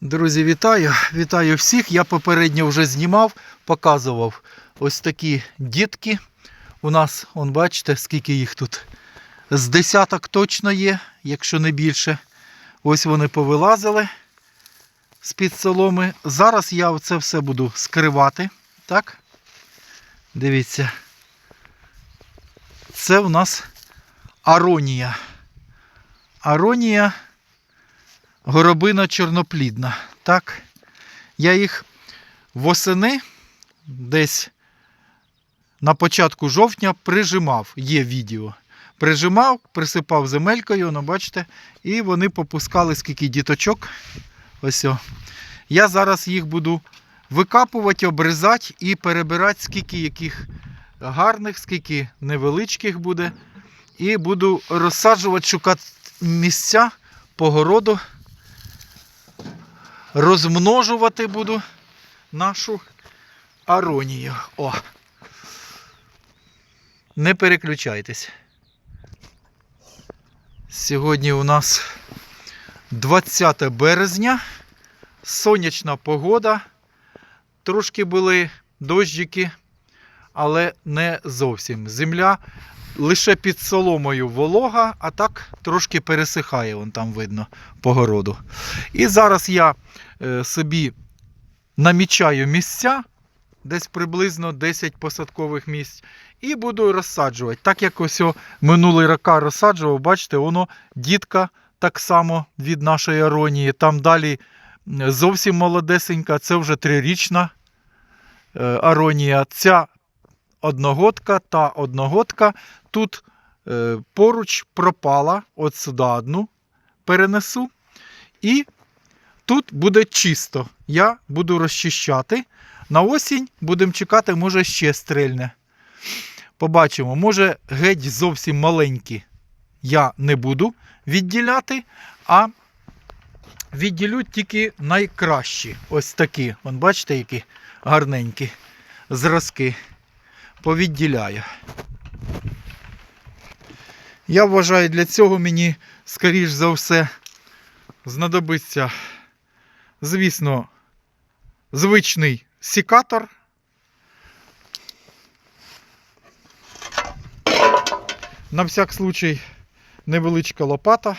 Друзі, вітаю! Вітаю всіх. Я попередньо вже знімав, показував ось такі дітки. У нас, он бачите, скільки їх тут. З десяток точно є, якщо не більше. Ось вони повилазили з-під соломи. Зараз я це все буду скривати. Так? Дивіться. Це у нас аронія. Аронія горобина чорноплідна. Так? Я їх восени десь на початку жовтня прижимав. Є відео. Прижимав, присипав земелькою, ну бачите, і вони попускали скільки діточок. Ось. о. Я зараз їх буду викапувати, обрізати і перебирати, скільки яких гарних, скільки невеличких буде. І буду розсаджувати, шукати місця по городу розмножувати буду нашу аронію. О. Не переключайтесь. Сьогодні у нас 20 березня. Сонячна погода. Трошки були дощики, але не зовсім. Земля лише під соломою волога, а так трошки пересихає, вон там видно по городу. І зараз я е, собі намічаю місця, десь приблизно 10 посадкових місць, і буду розсаджувати. Так як ось минулий рока розсаджував, бачите, воно дітка так само від нашої аронії. Там далі зовсім молодесенька, це вже трирічна е, аронія. Ця одногодка та одногодка тут е, поруч пропала, от сюди одну перенесу. І тут буде чисто. Я буду розчищати. На осінь будемо чекати, може ще стрельне. Побачимо, може геть зовсім маленькі я не буду відділяти, а відділю тільки найкращі. Ось такі. Вон бачите, які гарненькі зразки. Повідділяю. Я вважаю, для цього мені, скоріш за все, знадобиться, звісно, звичний сікатор. На всяк случай невеличка лопата.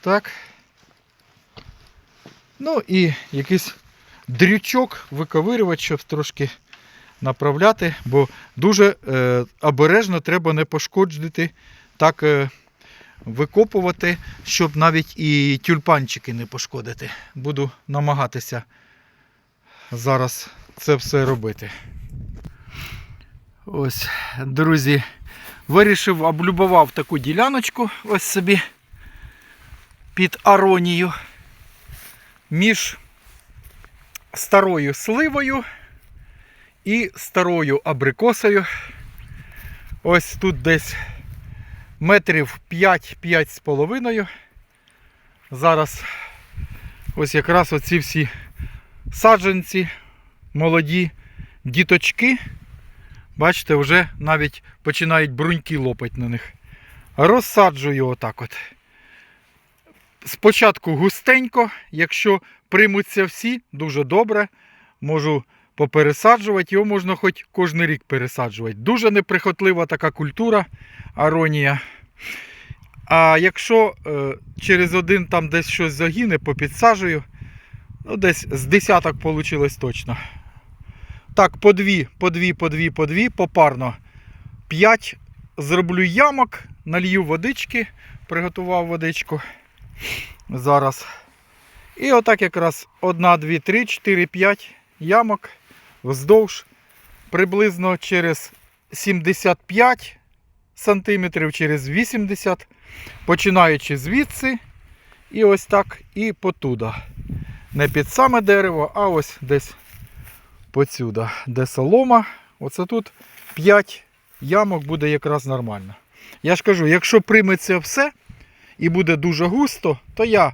Так. Ну і якийсь дрючок, виковирювач, щоб трошки направляти, бо дуже е, обережно треба не пошкоджити, так е, викопувати, щоб навіть і тюльпанчики не пошкодити. Буду намагатися зараз це все робити. Ось, друзі, вирішив, облюбував таку діляночку ось собі під аронію між старою сливою і старою абрикосою. Ось тут десь метрів 5-5 з половиною. Зараз ось якраз оці всі саджанці, молоді діточки. Бачите, вже навіть починають бруньки лопать на них. Розсаджую отак от. Спочатку густенько, якщо приймуться всі, дуже добре. Можу попересаджувати, його можна хоч кожен рік пересаджувати. Дуже неприхотлива така культура аронія. А якщо е, через один там десь щось загине, попідсаджую, ну десь з десяток вийшло точно. Так, по дві, по дві, по дві, по дві, попарно. П'ять зроблю ямок, налью водички, приготував водичку. Зараз. І отак якраз 1, 2, 3, 4, 5 ямок вздовж приблизно через 75 сантиметрів, через 80, починаючи звідси. І ось так і потуда. Не під саме дерево, а ось десь поцюда, де солома. Оце тут 5 ямок буде якраз нормально. Я ж кажу, якщо прийметься все і буде дуже густо, то я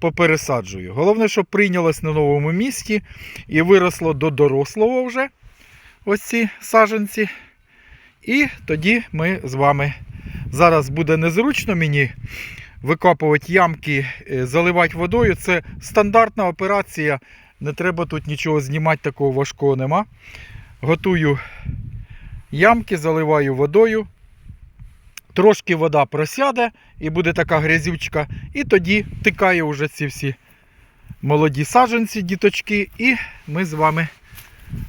попересаджую. Головне, щоб прийнялось на новому місці і виросло до дорослого вже ось ці саженці. І тоді ми з вами зараз буде незручно мені викопувати ямки, е, заливати водою. Це стандартна операція. Не треба тут нічого знімати, такого важкого нема. Готую ямки, заливаю водою. Трошки вода просяде і буде така грязючка. І тоді тикає вже ці всі молоді саджанці, діточки, і ми з вами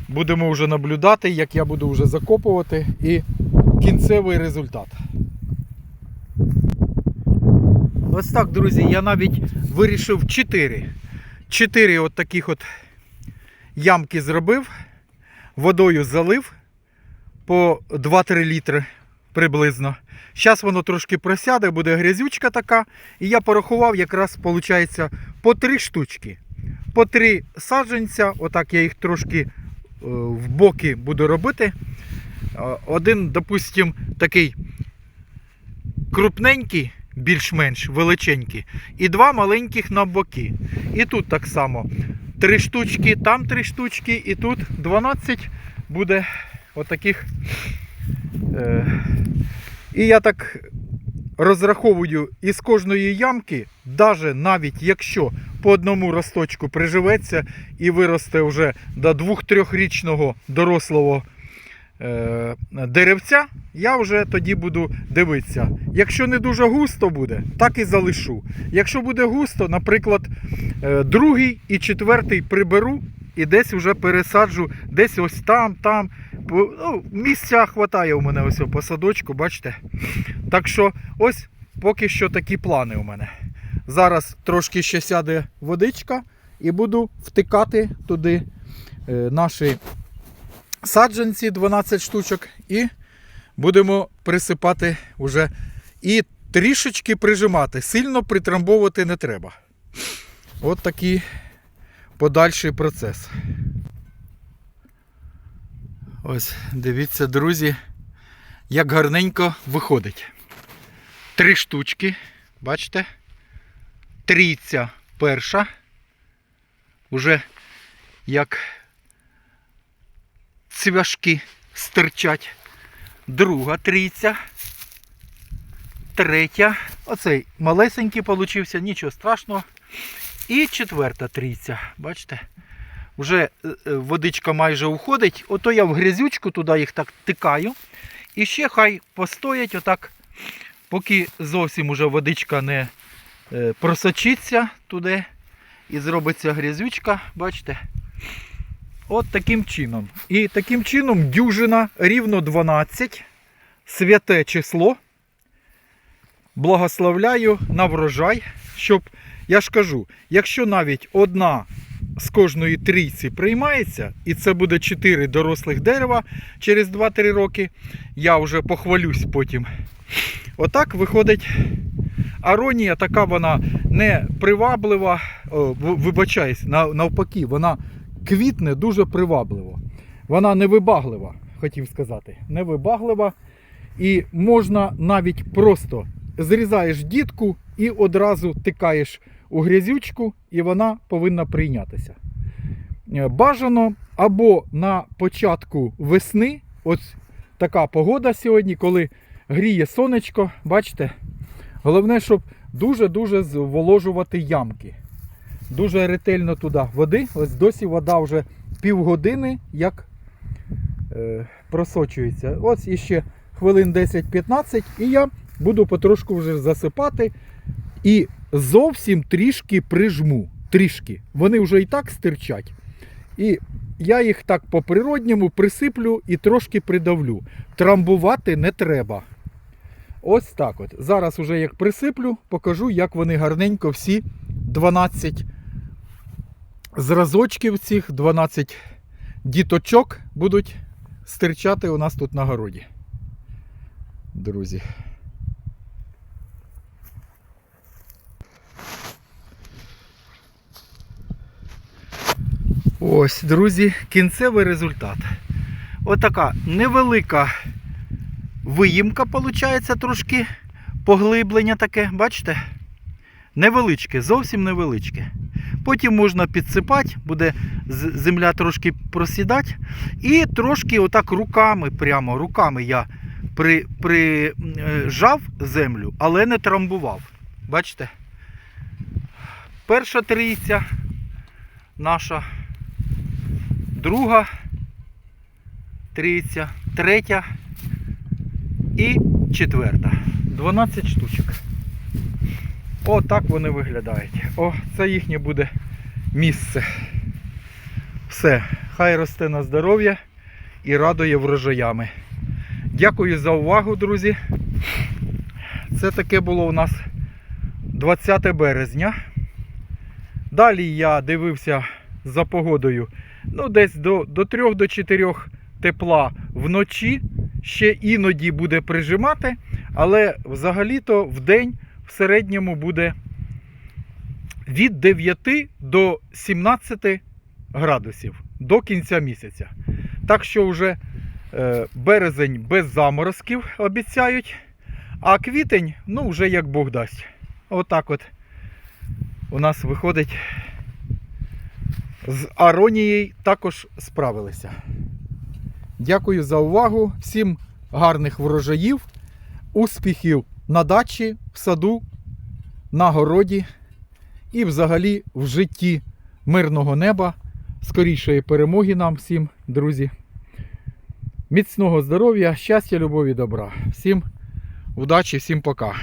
будемо вже наблюдати, як я буду вже закопувати і кінцевий результат. Ось так, друзі, я навіть вирішив 4. 4 от таких от ямки зробив, водою залив по 2-3 літри приблизно. Зараз воно трошки просяде, буде грязючка така. І я порахував, якраз виходить по 3 штучки. По 3 саджанця, отак я їх трошки е, в боки буду робити. Е, Один, допустим, такий крупненький, більш-менш величенький, і два маленьких на боки. І тут так само. Три штучки, там три штучки, і тут 12 буде отаких. Е, і я так розраховую із кожної ямки, даже навіть якщо по одному росточку приживеться і виросте вже до 2-3-річного дорослого е, деревця, я вже тоді буду дивитися. Якщо не дуже густо буде, так і залишу. Якщо буде густо, наприклад, е, другий і четвертий приберу і десь вже пересаджу, десь ось там, там. Ну, місця хватає у мене ось по садочку, бачите? Так що ось поки що такі плани у мене. Зараз трошки ще сяде водичка і буду втикати туди е, наші саджанці 12 штучок і будемо присипати вже і трішечки прижимати. Сильно притрамбовувати не треба. От такий подальший процес. Ось, дивіться, друзі, як гарненько виходить. Три штучки, бачите? Трійця перша. Уже як цвяшки стирчать. Друга трійця. Третя. Оцей малесенький получився, нічого страшного. І четверта трійця. Бачите? Вже е, е, водичка майже уходить. Ото я в грязючку туди їх так тикаю. І ще хай постоять отак, поки зовсім уже водичка не е, просочиться туди і зробиться грязючка. Бачите? От таким чином. І таким чином дюжина рівно 12. Святе число. Благословляю на врожай, щоб, я ж кажу, якщо навіть одна з кожної трійці приймається, і це буде 4 дорослих дерева через 2-3 роки, я вже похвалюсь потім. Отак виходить аронія, така вона не приваблива, вибачаюсь, навпаки, вона квітне дуже привабливо. Вона невибаглива, хотів сказати. Невибаглива. І можна навіть просто зрізаєш дітку і одразу тикаєш у грязючку, і вона повинна прийнятися. Е, Бажано або на початку весни, ось така погода сьогодні, коли гріє сонечко, бачите? Головне, щоб дуже-дуже зволожувати ямки. Дуже ретельно туди води. Ось досі вода вже півгодини як е, просочується. Ось іще хвилин 10-15, і я буду потрошку вже засипати. І зовсім трішки прижму. Трішки. Вони вже і так стирчать. І я їх так по-природньому присиплю і трошки придавлю. Трамбувати не треба. Ось так от. Зараз уже як присиплю, покажу, як вони гарненько всі 12 зразочків цих 12 діточок будуть стирчати у нас тут на городі. Друзі. Ось, друзі, кінцевий результат. Отака невелика виїмка, виходить, трошки поглиблення таке, бачите? Невеличке, зовсім невеличке. Потім можна підсипати, буде земля трошки просідати. І трошки отак руками, прямо руками я при, прижав землю, але не трамбував. Бачите? Перша трійця наша, друга трійця, третя і четверта. 12 штучок. О, так вони виглядають. О, це їхнє буде місце. Все, хай росте на здоров'я і радує врожаями. Дякую за увагу, друзі. Це таке було у нас 20 березня. Далі я дивився за погодою. Ну, десь до, до 3 до 4 тепла вночі. Ще іноді буде прижимати, але взагалі-то в день в середньому буде від 9 до 17 градусів до кінця місяця. Так що вже е, березень без заморозків обіцяють, а квітень, ну, вже як Бог дасть. Отак от у нас виходить. З Аронією також справилися. Дякую за увагу. Всім гарних врожаїв, успіхів на дачі, в саду, на городі і взагалі в житті мирного неба. Скорішої перемоги нам всім, друзі. Міцного здоров'я, щастя, любові, добра. Всім удачі, всім пока.